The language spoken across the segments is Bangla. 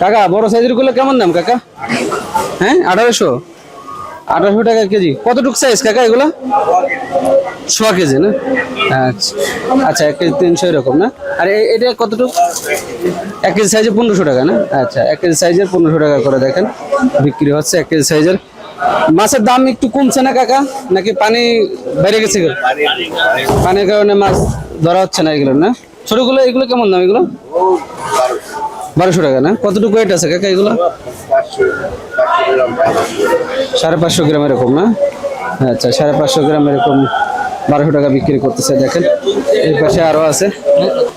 কাকা, বড় সাইজেরগুলো কেমন দাম কাকা? হ্যাঁ আঠারোশো? আঠারোশো টাকা কেজি। কতটুকু সাইজ কাকা এগুলো? ছ কেজি, না? আচ্ছা। আচ্ছা এক কেজি তিনশো এরকম, না? আর এটা কতটুকু? এক কেজি সাইজে পনেরোশো টাকা, না? আচ্ছা এক কেজি সাইজের পনেরোশো টাকা করে দেখেন। বিক্রি হচ্ছে এক কেজি সাইজের মাছের দাম একটু কমছে না কাকা? নাকি পানি বেড়ে গেছে পানির কারণে মাছ ধরা হচ্ছে না এগুলো, না? ছোটগুলো, এগুলো কেমন দাম এগুলো? বারোশো টাকা না? কতটুকু ওয়েট আছে কাকা এগুলো? সাড়ে পাঁচশো গ্রাম এরকম না? আচ্ছা সাড়ে পাঁচশো গ্রাম এরকম বারোশো টাকা বিক্রি করতেছে দেখেন। এই পাশে আরও আছে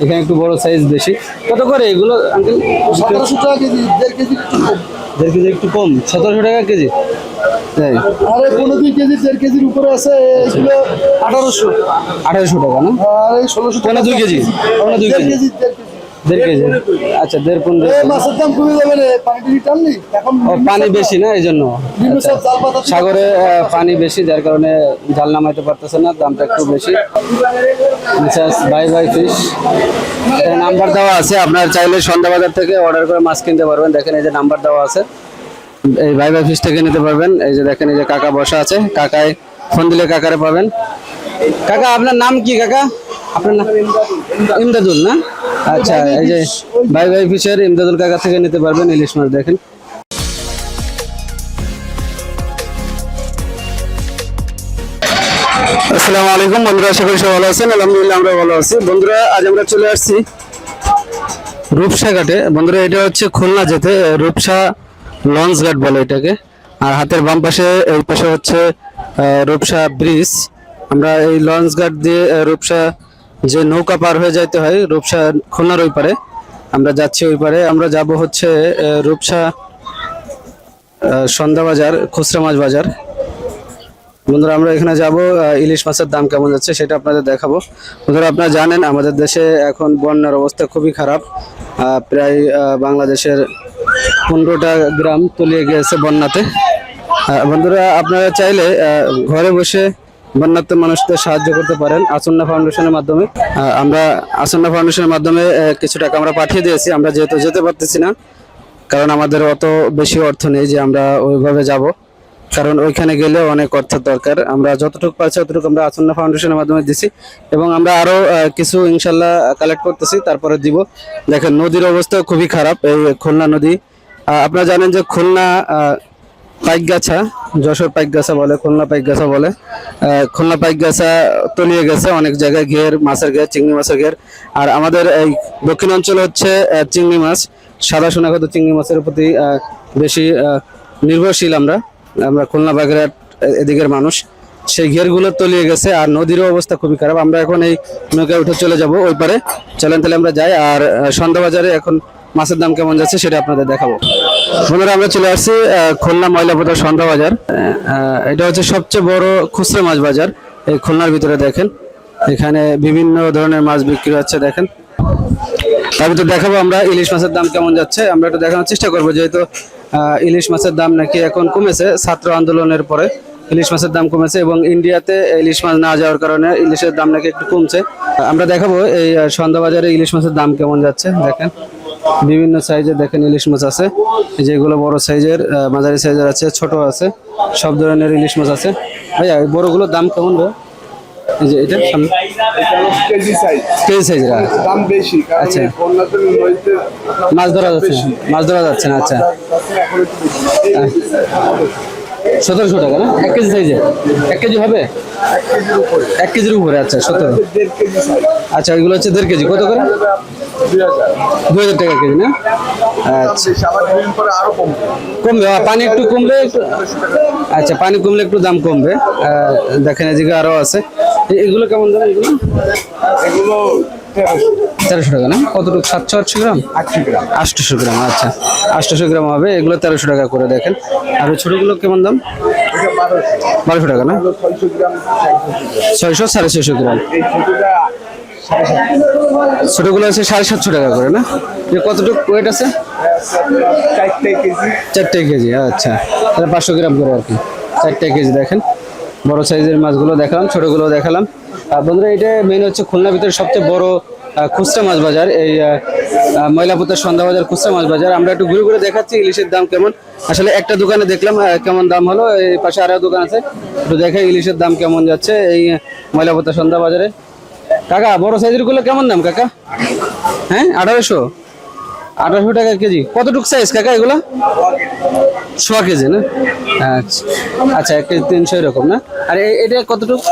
এখানে একটু বড় সাইজ বেশি। কত করে এগুলো আঙ্কেল সতেরোশো টাকা কেজি দেড় কেজি দেড় কেজি একটু কম? সতেরোশো টাকা কেজি? তাই আর দুই কেজি দেড় কেজির উপরে আছে এগুলো আঠারোশো। আঠারোশো টাকা না? আর ষোলোশো পনেরো দুই কেজি? দুই কেজি দেড় কেজি। দেড় কেজি? আচ্ছা দেড় পনেরো মাছের দাম কমে যাবে রে পানি টানলি এখন পানি বেশি না এই জন্য? আচ্ছা। সাগরে পানি বেশি। যার কারণে জাল নামাইতে পারতেছে না দামটা একটু বেশি। Bye bye fish. নাম্বার দেওয়া আছে আপনার চাইলে সন্ধ্যাবাজার থেকে অর্ডার করে মাছ কিনতে পারবেন। দেখেন এই যে নাম্বার দেওয়া আছে। এই বাই বাই ফিশ থেকে নিতে পারবেন। এই যে দেখেন এই যে কাকা বসা আছে। কাকায় ফোন দিলে কাকারে পাবেন। কাকা আপনার নাম কি কাকা? আপনার নাম? ইমদাদুল, না? আচ্ছা এই যে বাই বাই ফিশের, ইমদাদুল কাকা থেকে নিতে পারবেন ইলিশ মাছ, দেখেন। আসসালামু আলাইকুম, বন্ধুরা, আশা করি ভালো আছেন। আলহামদুলিল্লাহ আমরা ভালো আছি। বন্ধুরা, আজ আমরা চলে আসছি রূপসা ঘাটে। বন্ধুরা, এটা হচ্ছে খুলনা যেতে, রূপসা লঞ্চ ঘাট বলে এটাকে। আর হাতের বাম পাশে, এই পাশে হচ্ছে রূপসা ব্রিজ। আমরা এই লঞ্চ ঘাট দিয়ে রূপসা যে নৌকা পার হয়ে যাইতে হয় রূপসা খুলনার ওই পারে। আমরা যাচ্ছি ওই পারে। আমরা যাব হচ্ছে রূপসা সন্ধ্যা বাজার, খুচরা মাছ বাজার। বন্ধুরা, আমরা এখানে যাব ইলিশ মাছের দাম কেমন যাচ্ছে সেটা আপনাদের দেখাবো। বন্ধুরা, আপনারা জানেন, আমাদের দেশে এখন বন্যার অবস্থা খুবই খারাপ। প্রায় বাংলাদেশের পনেরোটা গ্রাম তলিয়ে গিয়েছে বন্যাতে। বন্ধুরা, আপনারা চাইলে ঘরে বসে বন্যার্থ মানুষদের সাহায্য করতে পারেন আসন্না ফাউন্ডেশনের মাধ্যমে। আমরা আসন্না ফাউন্ডেশনের মাধ্যমে কিছু টাকা আমরা পাঠিয়ে দিয়েছি। আমরা যেহেতু যেতে পারতেছি না কারণ আমাদের অত বেশি অর্থ নেই যে আমরা ওইভাবে যাব। কারণ ওইখানে গেলে অনেক অর্থের দরকার। আমরা যতটুকু পাচ্ছি ততটুকু আমরা আসন্ন ফাউন্ডেশনের মাধ্যমে দিছি এবং আমরা আরও আহ, কিছু ইনশাল্লাহ কালেক্ট করতেছি তারপরে দিব। দেখেন নদীর অবস্থা খুবই খারাপ এই খুলনা নদী। আপনারা জানেন যে খুলনা পাইকগাছা যশোর পাইকগাছা বলে খুলনা পাইকগাছা বলে। খুলনা পাইকগাছা তলিয়ে গেছে অনেক জায়গায় ঘের মাছের ঘের চিংড়ি মাছের ঘের। আর আমাদের এই দক্ষিণ অঞ্চল হচ্ছে চিংড়ি মাছ। সাদা সোনাগত চিংড়ি মাছের প্রতি বেশি নির্ভরশীল আমরা। আমরা খুলনা বাগেরহাট এদিকের মানুষ। সেই ঘেরগুলো তলিয়ে গেছে আর নদীরও অবস্থা খুবই খারাপ। আমরা এখন এই নৌকায় উঠে চলে যাব ওই পারে। চলেন তাহলে আমরা যাই আর আহ, সন্ধ্যা বাজারে এখন মাছের দাম কেমন যাচ্ছে সেটা আপনাদের দেখাবো। বন্ধুরা আমরা চলে আসছি খুলনা ময়লাপোতা সন্ধ্যা বাজার। এটা হচ্ছে সবচেয়ে বড় খুচরা মাছ বাজার এই খুলনার ভিতরে দেখেন। এখানে বিভিন্ন ধরনের মাছ বিক্রি হচ্ছে দেখেন। তার ভিতরে দেখাবো আমরা ইলিশ মাছের দাম কেমন যাচ্ছে। আমরা একটু দেখানোর চেষ্টা করব যেহেতু ইলিশ মাছের দাম নাকি এখন কমেছে ছাত্র আন্দোলনের পরে। ইলিশ মাছের দাম কমেছে এবং ইন্ডিয়াতে ইলিশ মাছ না যাওয়ার কারণে ইলিশের দাম নাকি একটু কমছে। আমরা দেখাবো এই আহ, সন্ধ্যা বাজারে ইলিশ মাছের দাম কেমন যাচ্ছে দেখেন। বিভিন্ন সাইজের, দেখেন ইলিশ মাছ আছে। যেগুলো বড় সাইজের মাঝারি সাইজের আছে, ছোট আছে, সব ধরনের ইলিশ মাছ আছে। ভাইয়া বড়গুলোর দাম কেমন ভাই যে এটা বেশি আচ্ছা। মাছ ধরা যাচ্ছে মাছ ধরা যাচ্ছে না আচ্ছা। সতেরোশো টাকা এক কেজি সাইজে? এক কেজি হবে? এক কেজির উপরে আচ্ছা সতেরো। আচ্ছা ওইগুলো হচ্ছে দেড় কেজি। কত করে? দুই হাজার টাকা কেজি না? আচ্ছা। কমবে কমবে পানি একটু একটু- আচ্ছা পানি কমলে একটু দাম কমবে। দেখেন এদিকে আরও আছে। এগুলো কেমন দাম এগুলো? এগুলো তেরোশো টাকা না? কতটুকু? সাতশো আটশো গ্রাম? আশি গ্রাম। আটশোশো গ্রাম আচ্ছা। আটশোশো গ্রাম হবে এগুলো তেরোশো টাকা করে দেখেন। আর ওই ছোটোগুলো কেমন দাম? বারোশো। টাকা না? ছয়শো সাড়ে ছয়শো গ্রাম। ছোটোগুলো আছে সাড়ে সাতশো টাকা করে না? কতটুকু ওয়েট আছে? চারটে কেজি। আচ্ছা। তাহলে পাঁচশো গ্রাম করে আর কি। চারটে কেজি দেখেন। বড় সাইজের মাছগুলো দেখালাম ছোটোগুলো দেখালাম। বন্ধুরা এটা মেন হচ্ছে খুলনার ভিতরে সবচেয়ে বড় খুচরা মাছ বাজার। এই ময়লাপুতার সন্ধ্যা বাজার খুচরা মাছ বাজার। আমরা একটু ঘুরে ঘুরে দেখাচ্ছি ইলিশের দাম কেমন। আসলে একটা দোকানে দেখলাম কেমন দাম হলো। এই পাশে আরও দোকান আছে। একটু দেখে ইলিশের দাম কেমন যাচ্ছে এই ময়লাপুতার সন্ধ্যা বাজারে। কাকা, বড় সাইজেরগুলো কেমন দাম কাকা? হ্যাঁ আঠারোশো? আঠারোশো টাকা কেজি। কতটুকু সাইজ কাকা এগুলো? সোয়া কেজি, না? আচ্ছা। আচ্ছা এক কেজি তিনশো এরকম, না? আর এটা কতটুকু?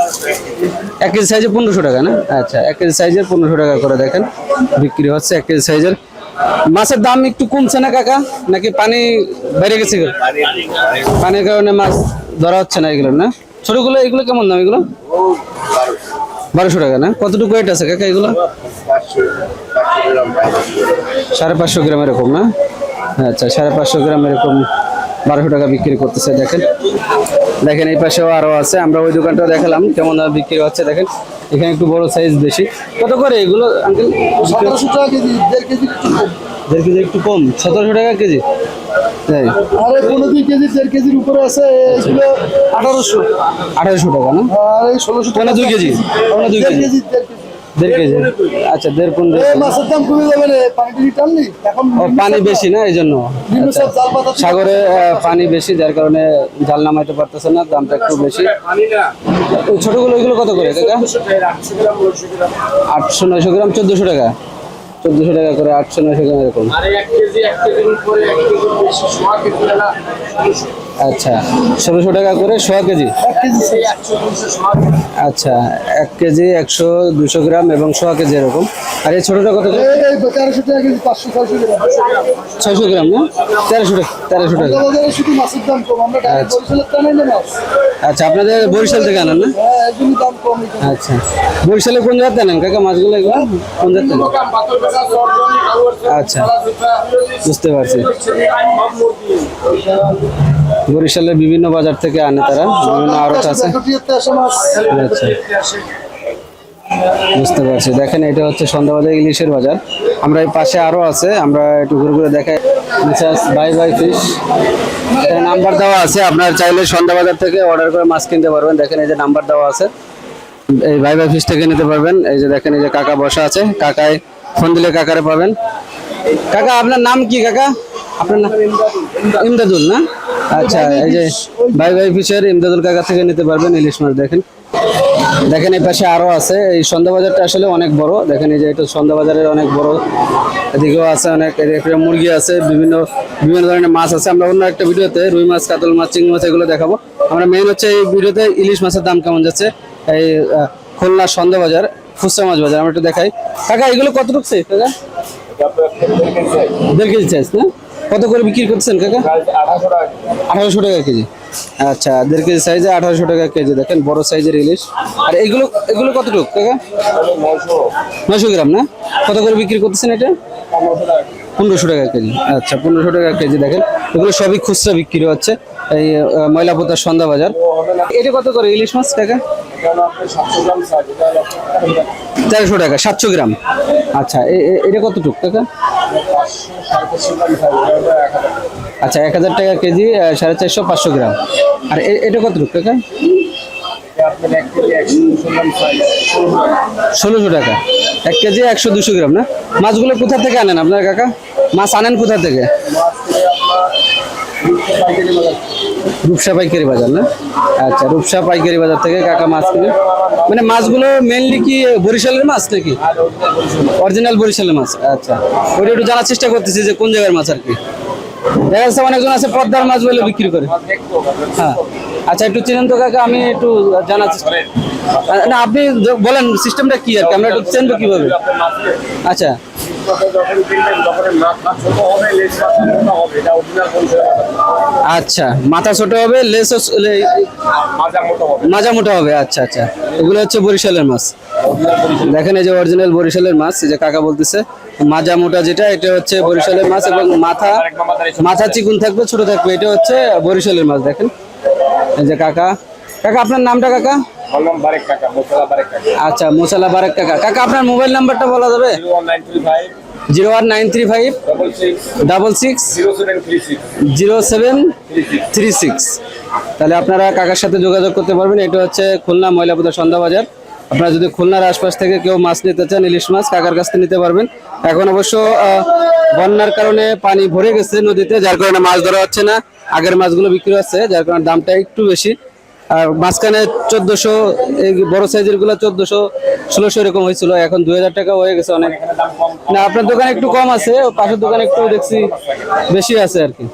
এক কেজি সাইজে পনেরোশো টাকা, না? আচ্ছা এক কেজি সাইজের পনেরোশো টাকা করে দেখেন। বিক্রি হচ্ছে এক কেজি সাইজের মাছের দাম একটু কমছে না কাকা? নাকি পানি বেড়ে গেছে পানির কারণে মাছ ধরা হচ্ছে না এগুলো, না? ছোটগুলো এগুলো কেমন দাম এগুলো? বারোশো টাকা না? কতটুকু ওয়েট আছে কাকা এগুলো? সাড়ে পাঁচশো গ্রাম এরকম না? আচ্ছা সাড়ে পাঁচশো গ্রাম এরকম বারোশো টাকা বিক্রি করতেছে দেখেন। দেখেন এই পাশেও আরও আছে। আমরা ওই দোকানটাও দেখালাম কেমন বিক্রি হচ্ছে দেখেন। এখানে একটু বড় সাইজ বেশি। কত করে এগুলো আঙ্কেল সতেরোশো টাকা কেজি দেড় কেজি একটু কম। দেড় কেজি একটু কম? সতেরোশো টাকা কেজি? আর এই পনেরো দুই কেজি দেড় কেজির উপরে আছে এগুলো আঠারোশো। আঠারোশো টাকা না? আর এই ষোলোশো দুই কেজি? পনেরো দুই কেজি। দেড় কেজি। আচ্ছা দেড় পনেরো মাছের দাম কমে যাবে রে পানি টানি টানলি? এখন পানি বেশি না এই জন্য? বিভিন্ন সব সাগরে পানি বেশি যার কারণে জাল নামাইতে পারতেছে না দামটা একটু বেশি। ওই ছোটগুলো এগুলো কত করে কাকা? আটশো নয়শো গ্রাম চোদ্দশো টাকা। চোদ্দশো টাকা করে আটশো নয়শো টাকা এরকম। আচ্ছা ষোলোশো টাকা করে সোয়া কেজি আচ্ছা এক কেজি একশো দুশো গ্রাম এবং সোয়া কেজি এরকম আর এই ছোটোটা কত ছয়শো গ্রাম না তেরোশো টাকা তেরোশো টাকা আচ্ছা আপনাদের বরিশাল থেকে আনেন না হ্যাঁ আচ্ছা বরিশালে কোন জায়গাতে নেন কাকা মাছগুলো এগুলো কোন জায়গাতে আচ্ছা বুঝতে পারছি বরিশালের বিভিন্ন বাজার থেকে আনে তারা, বিভিন্ন আড়ত আছে। আচ্ছা। বুঝতে পারছি। দেখেন, এটা হচ্ছে সন্ধ্যাবাজার ইলিশের বাজার। আমরা এই পাশে আরও আছে, আমরা একটু ঘুরে ঘুরে দেখাই। বাই বাই ফিশ নাম্বার দেওয়া আছে, আপনার চাইলে সন্ধ্যাবাজার থেকে অর্ডার করে মাছ কিনতে পারবেন। দেখেন, এই যে নাম্বার দেওয়া আছে। এই বাই বাই ফিশ থেকে নিতে পারবেন। এই যে দেখেন, এই যে কাকা বসা আছে। কাকায় ফোন দিলে কাকারে পাবেন। কাকা, আপনার নাম কি, কাকা? আপনার নাম? ইমদাদুল, না? আচ্ছা এই যে বাই বাই ফিশের ইমদাদুল কাকা থেকে নিতে পারবেন, ইলিশ মাছ দেখেন। দেখেন এই পাশে আরও আছে। এই সন্ধ্যা আসলে অনেক বড়। দেখেন এই যে এটা সন্ধ্যা অনেক বড় এদিকেও আছে অনেক মুরগি আছে, বিভিন্ন বিভিন্ন ধরনের মাছ আছে। আমরা অন্য একটা ভিডিওতে রুই মাছ, কাতল মাছ, চিংড়ি মাছ এগুলো দেখাবো। আমরা মেন হচ্ছে এই ভিডিওতে ইলিশ মাছের দাম কেমন যাচ্ছে। এই খুলনা সন্ধ্যা বাজার মাছ বাজার, আমরা একটু দেখাই। কাকা, এগুলো কতটুকু সাইজ কাকা? দেড় কেজি সাইজ না? কত করে বিক্রি করছেন, কাকা? আঠারোশো টাকা কেজি। আচ্ছা দেড় কেজি সাইজে আঠারোশো টাকা কেজি, দেখেন বড় সাইজের ইলিশ। আর এগুলো এগুলো কতটুকু, কাকা? নয়শো গ্রাম না? কত করে বিক্রি করতেছেন এটা? পনেরোশো টাকা কেজি। আচ্ছা পনেরোশো টাকা কেজি, দেখেন। এগুলো সবই খুচরা বিক্রি হচ্ছে, এই ময়লাপোতার সন্ধ্যা বাজার। এটা কত করে ইলিশ মাছ টাকা তেরোশো টাকা, সাতশো গ্রাম। আচ্ছা এটা কতটুকু টাকা? আচ্ছা এক হাজার টাকা কেজি সাড়ে চারশো, পাঁচশো গ্রাম। আর এটা কতটুকু টাকা? ষোলোশো টাকা। এক কেজি একশো দুশো গ্রাম, না? মাছগুলো কোথা থেকে আনেন আপনার কাকা? মাছ আনেন কোথা থেকে? রূপসা পাইকারি বাজার না? আচ্ছা রূপসা পাইকারি বাজার থেকে কাকা মাছ কিনে। মানে মাছগুলো মেনলি কি বরিশালের মাছ নাকি? অরিজিনাল বরিশালের মাছ। আচ্ছা ওইটা একটু জানার চেষ্টা করতেছি যে কোন জায়গার মাছ আর কি। দেখা অনেকজন আছে পদ্মার মাছ বলে বিক্রি করে। হ্যাঁ। আচ্ছা একটু চিনেন তো কাকা, আমি একটু জানার চেষ্টা না, আপনি বলেন, সিস্টেমটা কি আর কি? আমরা একটু চিনবো কীভাবে? আচ্ছা। আচ্ছা মাথা ছোট হবে লেস মাজা মোটা হবে আচ্ছা আচ্ছা। এগুলো হচ্ছে বরিশালের মাছ। দেখেন এই যে অরিজিনাল বরিশালের মাছ যে কাকা বলতেছে। মাজা মোটা যেটা এটা হচ্ছে বরিশালের মাছ এবং মাথা মাথা চিকুন থাকবে ছোট থাকবে এটা হচ্ছে বরিশালের মাছ দেখেন। এই যে কাকা। কাকা আপনার নামটা কাকা? আচ্ছা মোসালা বারেক কাকা। কাকা আপনার মোবাইল নাম্বারটা বলা যাবে? Zero one nine three five. Double six. Zero seven three six. তাহলে আপনারা কাকার সাথে যোগাযোগ করতে পারবেন। এটা হচ্ছে খুলনা ময়লাপুতা সন্ধ্যা বাজার। আপনারা যদি খুলনার আশপাশ থেকে কেউ মাছ নিতে চান, ইলিশ মাছ, কাকার কাছ থেকে নিতে পারবেন। এখন অবশ্য বন্যার কারণে পানি ভরে গেছে নদীতে, যার কারণে মাছ ধরা হচ্ছে না। আগের মাছগুলো বিক্রি হচ্ছে, যার কারণে দামটা একটু বেশি। আর মাঝখানে চোদ্দশো, এই বড় সাইজেরগুলো চোদ্দশো, ষোলোশো এরকম হয়েছিল, এখন দুই হাজার টাকা হয়ে গেছে অনেক। না, আপনার দোকানে একটু কম আছে পাশের দোকানে একটু দেখছি, বেশি আছে আর কি।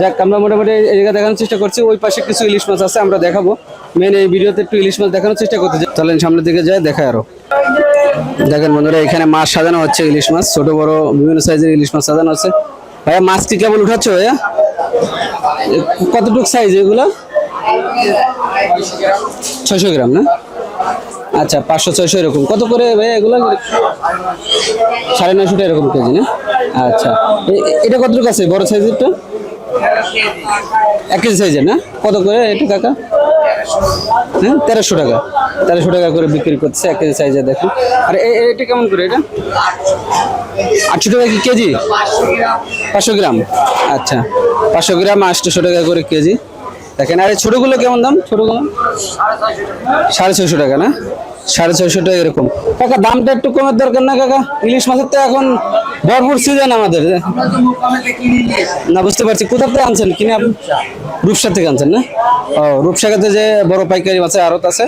যাক, আমরা মোটামুটি এই জায়গা দেখানোর চেষ্টা করছি, ওই পাশে কিছু ইলিশ মাছ আছে, আমরা দেখাবো। মেন এই ভিডিওতে একটু ইলিশ মাছ দেখানোর চেষ্টা করতে চলেন সামনের দিকে যাই দেখায় আরও। দেখেন বন্ধুরা, এখানে মাছ সাজানো হচ্ছে ইলিশ মাছ। ছোট, বড়, বিভিন্ন সাইজের ইলিশ মাছ সাজানো হচ্ছে ভাইয়া, মাছ কি কেবল উঠাচ্ছ ভাইয়া? কতটুক সাইজ এগুলো? ছয়শো গ্রাম, না? আচ্ছা পাঁচশো, ছয়শো এরকম। কত করে ভাইয়া এগুলো? সাড়ে নয়শোটা এরকম কেজি, না? আচ্ছা। এটা কতটুকু আছে? বড় সাইজেরটা এক কেজি সাইজের না? কত করে এটা কাকা? হ্যাঁ তেরোশো টাকা। তেরোশো টাকা করে বিক্রি করছে এক কেজি সাইজে দেখুন আর এটা কেমন করে এটা? আটশো টাকা কি কেজি? পাঁচশো গ্রাম। আচ্ছা পাঁচশো গ্রাম আটশোশো টাকা করে কেজি। দেখেন, আর ছোটোগুলো কেমন দাম? ছোটোগুলো? সাড়ে ছয়শো টাকা না? সাড়ে ছয়শো টাকা এরকম। কাকা দামটা একটু কমের দরকার না কাকা? ইলিশ মাছের তো এখন ভরপুর সিজন আমাদের। না বুঝতে পারছি। কোথা থেকে আনছেন? কিনে রূপসা থেকে আনছেন না? ও রূপসাগাতে যে বড় পাইকারি মাছের আড়ত আছে।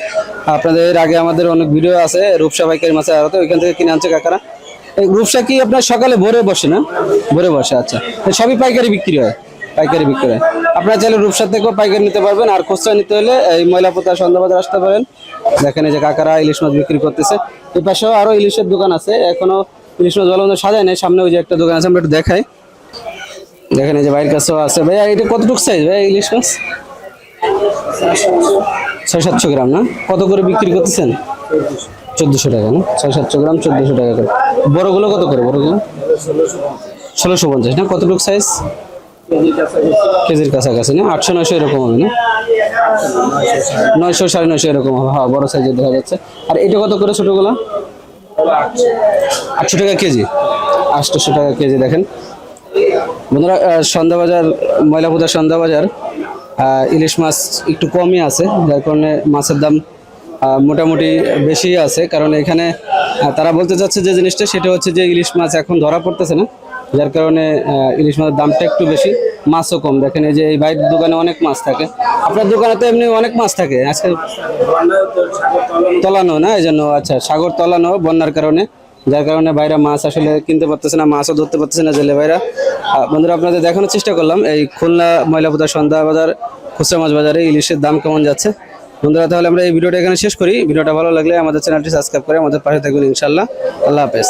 আপনাদের এর আগে আমাদের অনেক ভিডিও আছে রূপসা পাইকারি মাছের আড়তে ওইখান থেকে কিনে আনছে কাকারা। এই রূপসা কি আপনার সকালে ভোরে বসে না? ভোরে বসে আচ্ছা। সবই পাইকারি বিক্রি হয়? পাইকারি বিক্রি আপনারা চাইলে রূপসা থেকেও পাইকারি নিতে পারবেন, আর খুচরা নিতে হলে এই ময়লাপোতা সন্ধ্যাবাজার আসতে পারেন। দেখেন এই যে কাকারা ইলিশ মাছ বিক্রি করতেছে। এই পাশেও আরও ইলিশের দোকান আছে এখনও ইলিশ মাছ মন্দ সাজায় নাই, সামনে ওই যে একটা দোকান আছে, আমরা একটু দেখাই। দেখেন এই যে বাইরের কাছেও আছে। ভাইয়া এটা কতটুকু সাইজ ভাইয়া ইলিশ মাছ? ছয় সাতশো গ্রাম, না? কত করে বিক্রি করতেছেন? চোদ্দোশো টাকা, না? ছয় সাতশো গ্রাম, চোদ্দোশো টাকা করে। বড়গুলো কত করে, বড়গুলো? ষোলোশো পঞ্চাশ, না? কতটুকু সাইজ কেজির কাছাকাছি? না? আটশো, নয়শো এরকম হবে, না? নয়শো, সাড়ে নয়শো এরকম হবে। হ্যাঁ বড় সাইজের দেখা যাচ্ছে। আর এটা কত করে ছোটোগুলো? আটশো টাকা কেজি। আটশোশো টাকা কেজি, দেখেন। বন্ধুরা সন্ধ্যাবাজার ময়লাপূজার সন্ধ্যাবাজার ইলিশ মাছ একটু কমই আছে, যার কারণে মাছের দাম মোটামুটি বেশি আছে। কারণ এখানে তারা বলতে চাচ্ছে যে জিনিসটা, সেটা হচ্ছে যে ইলিশ মাছ এখন ধরা পড়তেছে না। যার কারণে ইলিশ মাছের দামটা একটু বেশি মাছও কম। দেখেন এই যে এই বাইরের দোকানে অনেক মাছ থাকে। আপনার দোকানে তো এমনি অনেক মাছ থাকে। আজকে তলানো না? এই জন্য আচ্ছা সাগর তলানো বন্যার কারণে। যার কারণে বাইরে মাছ আসলে কিনতে পারতেছে না মাছও ধরতে পারতেছে না জেলে আহ, বন্ধুরা আপনাদের দেখানোর চেষ্টা করলাম এই খুলনা ময়লাপোতা সন্ধ্যা বাজার খুচরা মাছ বাজারে ইলিশের দাম কেমন যাচ্ছে। বন্ধুরা তাহলে আমরা এই ভিডিওটা এখানে শেষ করি। ভিডিওটা ভালো লাগলে আমাদের চ্যানেলটি সাবস্ক্রাইব করে আমাদের পাশে থাকবেন ইনশাল্লাহ আল্লাহ হাফেজ।